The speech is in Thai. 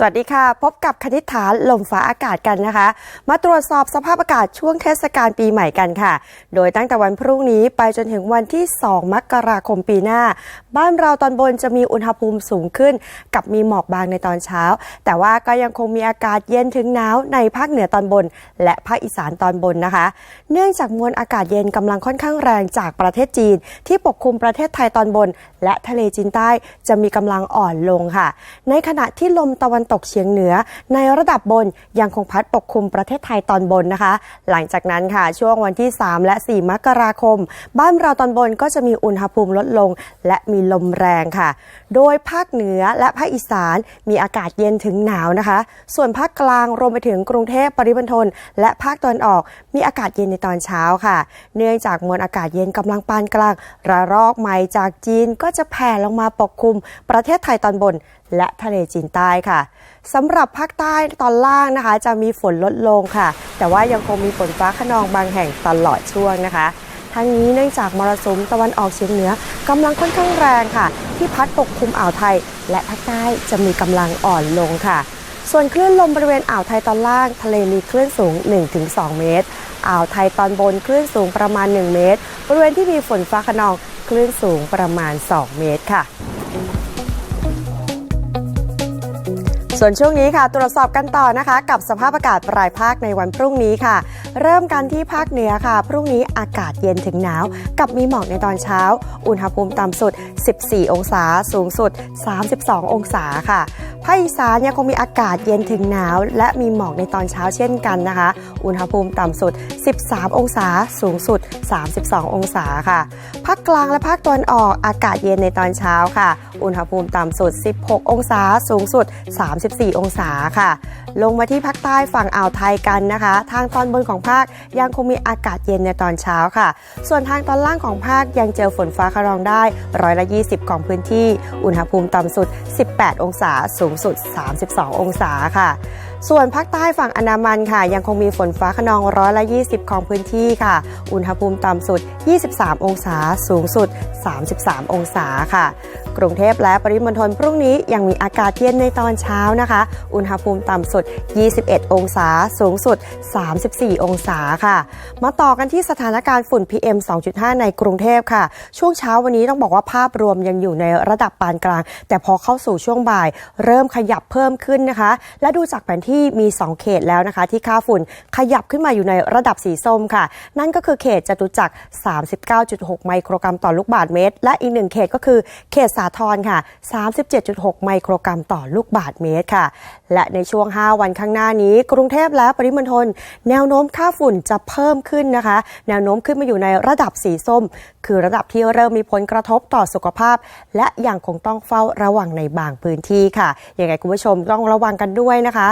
สวัสดีค่ะ พบกับคณิษฐานลมฟ้าอากาศกันนะคะ มาตรวจสอบสภาพอากาศช่วงเทศกาลปีใหม่กันค่ะ โดยตั้งแต่วันพรุ่งนี้ไปจนถึงวันที่ 2 มกราคมปีหน้า บ้านเราตอนบนจะมีอุณหภูมิสูงขึ้น กับมีหมอกบางในตอนเช้า แต่ว่าก็ยังคงมีอากาศเย็นถึงหนาวในภาคเหนือตอนบน และภาคอีสานตอนบนนะคะ เนื่องจากมวลอากาศเย็นกำลังค่อนข้างแรงจากประเทศจีน ที่ปกคลุมประเทศไทยตอนบน และทะเลจีนใต้จะมีกำลังอ่อนลงค่ะ ในขณะที่ลมตะวันตกเฉียงเหนือ ในระดับบนยังคงพัดปกคลุมประเทศไทยตอนบนนะคะ หลังจากนั้นค่ะ ช่วงวันที่ 3 และ 4 มกราคม บ้านเราตอนบนก็จะมีอุณหภูมิลดลง และมีลมแรงค่ะ โดยภาคเหนือและภาคอีสานมีอากาศเย็นถึงหนาวนะคะ ส่วนภาคกลางรวมไปถึงกรุงเทพปริมณฑลและภาคตะวันออกมีอากาศเย็นในตอนเช้าค่ะ เนื่องจากมวลอากาศเย็นกำลังปานกลาง ระลอกใหม่จากจีนก็จะแผ่ลงมาปกคลุมประเทศไทยตอนบนและทะเลจีนใต้ค่ะสำหรับภาคใต้ตอนล่างนะคะ จะมีฝนลดลงค่ะ แต่ว่ายังคงมีฝนฟ้าขนองบางแห่งตลอดช่วงนะคะ ทั้งนี้เนื่องจากมรสุมตะวันออกเฉียงเหนือกำลังค่อนข้างแรงค่ะ ที่พัดปกคลุมอ่าวไทย และภาคใต้จะมีกำลังอ่อนลงค่ะ ส่วนคลื่นลมบริเวณอ่าวไทยตอนล่าง ทะเลมีคลื่นสูง 1-2 เมตร อ่าวไทยตอนบนคลื่นสูงประมาณ 1 เมตร บริเวณที่มีฝนฟ้าขนองคลื่นสูงประมาณ 2 เมตรค่ะ ส่วนช่วงนี้ค่ะ ตรวจสอบกันต่อนะคะ กับสภาพอากาศปลายภาคในวันพรุ่งนี้ค่ะ เริ่มกันที่ภาคเหนือค่ะ พรุ่งนี้อากาศเย็นถึงหนาว กับมีหมอกในตอนเช้า อุณหภูมิต่ำสุด 14 องศา สูงสุด 32 องศาค่ะภาคอีสานยังคงมีอากาศเย็นถึงหนาว และมีหมอกในตอนเช้าเช่นกันนะคะ อุณหภูมิต่ำสุด 13 องศา สูงสุด 32 องศาค่ะภาคกลางและภาคตะวันออกอากาศเย็นในตอนเช้าค่ะ อุณหภูมิต่ำสุด 16 องศา สูงสุด 3 34 องศาค่ะ ลงมาที่ภาคใต้ฝั่งอ่าวไทยกันนะคะ ทางตอนบนของภาคยังคงมีอากาศเย็นในตอนเช้าค่ะ ส่วนทางตอนล่างของภาคยังเจอฝนฟ้าขนองได้ร้อยละ 20 ของพื้นที่ อุณหภูมิต่ำสุด 18 องศา สูงสุด 32 องศาค่ะ ส่วนภาคใต้ฝั่งอนามันค่ะ ยังคงมีฝนฟ้าขนองร้อยละ 20 ของพื้นที่ค่ะ อุณหภูมิต่ำสุด 23 องศา สูงสุด 33 องศาค่ะ กรุงเทพและปริมณฑลพรุ่งนี้ยังมีอากาศเย็นในตอนเช้านะคะ อุณหภูมิต่ำสุด 21 องศา สูงสุด 34 องศาค่ะ มาต่อกันที่สถานการณ์ฝุ่น PM 2.5 ในกรุงเทพค่ะ ช่วงเช้าวันนี้ต้องบอกว่าภาพรวมยังอยู่ในระดับปานกลาง แต่พอเข้าสู่ช่วงบ่าย เริ่มขยับเพิ่มขึ้นนะคะ และดูจากแผนที่ที่มี 2 เขตแล้วนะคะ ที่ค่าฝุ่นขยับขึ้นมาอยู่ในระดับสีส้มค่ะ นั่นก็คือเขตจตุจักร 39.6 ไมโครกรัมต่อลูกบาศก์เมตร และอีกหนึ่งเขตก็คือเขตสาทรค่ะ 37.6 ไมโครกรัมต่อลูกบาศก์เมตรค่ะ และในช่วง 5 วันข้างหน้านี้ กรุงเทพและปริมณฑลแนวโน้มค่าฝุ่นจะเพิ่มขึ้นนะคะ แนวโน้มขึ้นมาอยู่ในระดับสีส้ม คือระดับที่เริ่มมีผลกระทบต่อสุขภาพ และยังคงต้องเฝ้าระวังในบางพื้นที่ค่ะยังไงคุณผู้ชมต้องระวังกันด้วยนะคะ